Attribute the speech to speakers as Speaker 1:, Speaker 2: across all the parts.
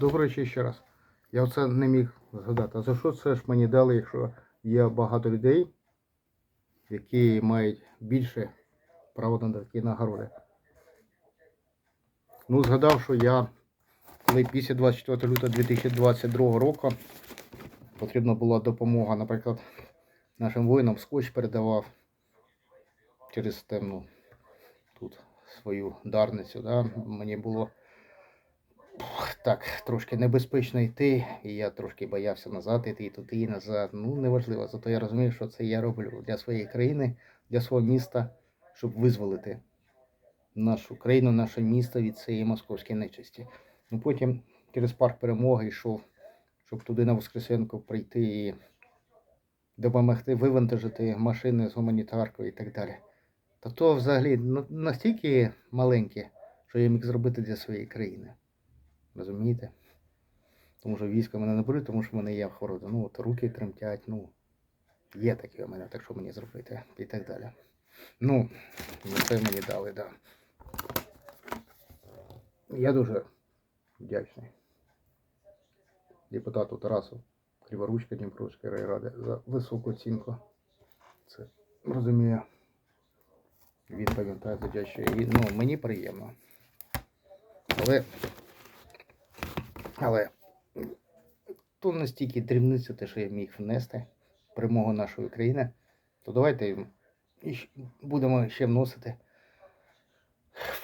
Speaker 1: До речі, ще раз. Я оце не міг згадати. А за що це ж мені дали, якщо є багато людей, які мають більше права на такі нагороди? Ну, згадав, що я, коли після 24 лютого 2022 року потрібна була допомога, наприклад, нашим воїнам скотч передавав через темну тут свою дарницю. Да? Мені було так трошки небезпечно йти, і я трошки боявся назад іти, і туди, і назад. Ну, неважливо. Зато я розумію, що це я роблю для своєї країни, для свого міста, щоб визволити нашу країну, наше місто від цієї московської нечисті. Ну потім через парк перемоги йшов, щоб туди на Воскресенку прийти і допомогти вивантажити машини з гуманітаркою і так далі. Та то взагалі ну, настільки маленьке, що я міг зробити для своєї країни. Розумієте? Тому що військо мене не беруть, тому що в мене є хвороба. Ну, от руки тремтять, ну, є таке у мене, так що мені зробити і так далі. Ну, це мені дали, так. Да. Я дуже вдячний депутату Тарасу Криворучка Дніпровської райради за високу оцінку. Це розумію. Він пам'ятає завдячує. І ну, мені приємно. Але але то настільки дрібниця те, що я міг внести перемогу нашої країни, то давайте будемо ще вносити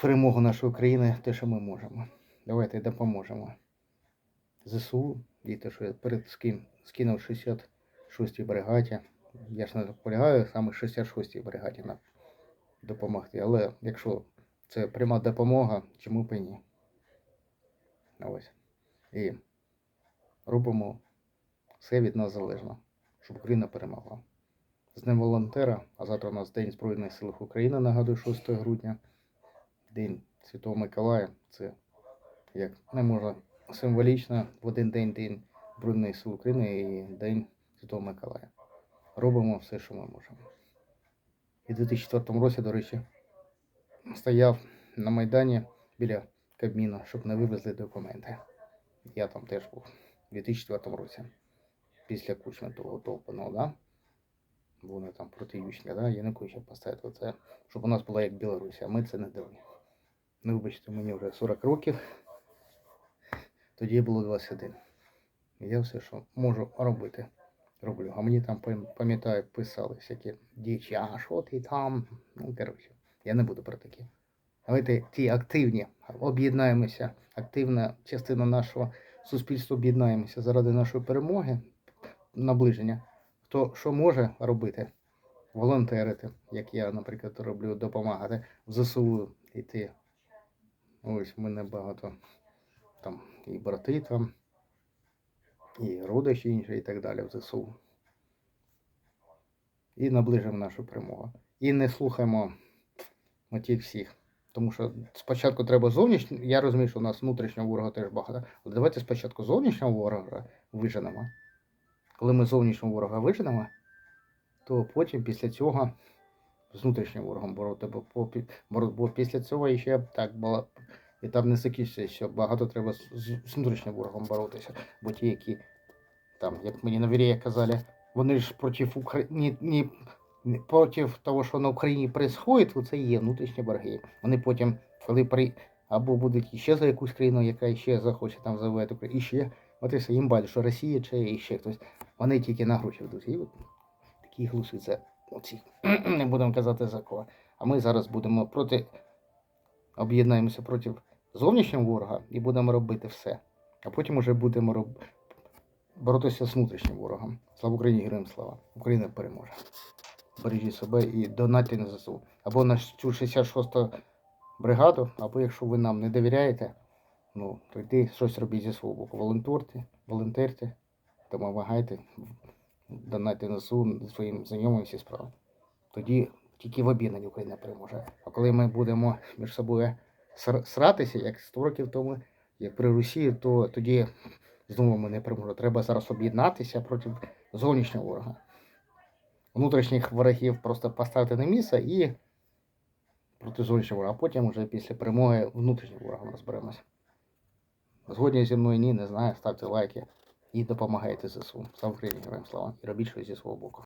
Speaker 1: перемогу нашої країни те, що ми можемо. Давайте допоможемо. ЗСУ, і те, що я перед скин, скинув 66-й бригаді. Я ж не наполягаю саме 66-й бригаді на допомогти. Але якщо це пряма допомога, чому б і ні? Ось. І робимо все від нас залежно, щоб Україна перемогла. З Днем волонтера, а завтра у нас День Збройних сил України, нагадую, 6 грудня. День Святого Миколая. Це як не можна символічно в один день День Збройних сил України і День Святого Миколая. Робимо все, що ми можемо. І в 2004 році, до речі, стояв на Майдані біля Кабміну, щоб не вивезли документи. Я там теж був у 2004 році. Після кучми того толпаного, да? Вони там проти Ющенка, да? Януковича поставити це, щоб у нас була як Білорусь, а ми це не дали. Ну, вибачте, мені вже 40 років, тоді було 21. Я все, що можу робити, роблю. А мені там пам- пам'ятаю, писали всякі дічі, а що ти там? Ну, коротше, я не буду про такі. Давайте ті активні, об'єднаємося, активна частина нашого суспільства об'єднаємося заради нашої перемоги, наближення. Хто що може робити? Волонтерити, як я, наприклад, роблю, допомагати в ЗСУ йти. Ось в мене багато там і брати там, і родичі інші, і так далі в ЗСУ. І наближимо нашу перемогу. І не слухаємо мотив всіх. Тому що спочатку треба зовнішнього, я розумію, що у нас внутрішнього ворога теж багато. Але давайте спочатку зовнішнього ворога виженемо. Коли ми зовнішнього ворога виженемо, то потім після цього з внутрішнім ворогом бороти, бо, бо, після цього ще так було. І там не закінчиться, що багато треба з, з, внутрішнім ворогом боротися. Бо ті, які там, як мені на вірі казали, вони ж проти України, проти того, що на Україні відбувається, то це є внутрішні борги. Вони потім, коли при або будуть іще за якусь країну, яка ще захоче там завоювати Україну, і ще, от їм байдуже, що Росія чи і ще хтось. Вони тільки на гроші ведуть. І от такі глуси це оці. Не будемо казати за кого. А ми зараз будемо проти, об'єднаємося проти зовнішнього ворога і будемо робити все. А потім уже будемо роб... боротися з внутрішнім ворогом. Слава Україні, героям слава! Україна переможе. Бережіть себе і донатьте на ЗСУ. Або на цю 66-ту бригаду, або якщо ви нам не довіряєте, ну, то йди щось робіть зі свого боку. Волонтерте, волонтерте, допомагайте, донатьте на ЗСУ своїм знайомим всі справи. Тоді тільки в об'єднанні Україна переможе. А коли ми будемо між собою ср- сратися, як 100 років тому, як при Росії, то тоді знову ми не переможемо. Треба зараз об'єднатися проти зовнішнього ворога. Внутрішніх ворогів просто поставити на місце і проти зовнішнього ворога, а потім вже після перемоги внутрішнього ворога розберемося. Згодні зі мною ні, не знаю, ставте лайки і допомагайте ЗСУ. Слава Україні, героям слава. І робіть щось зі свого боку.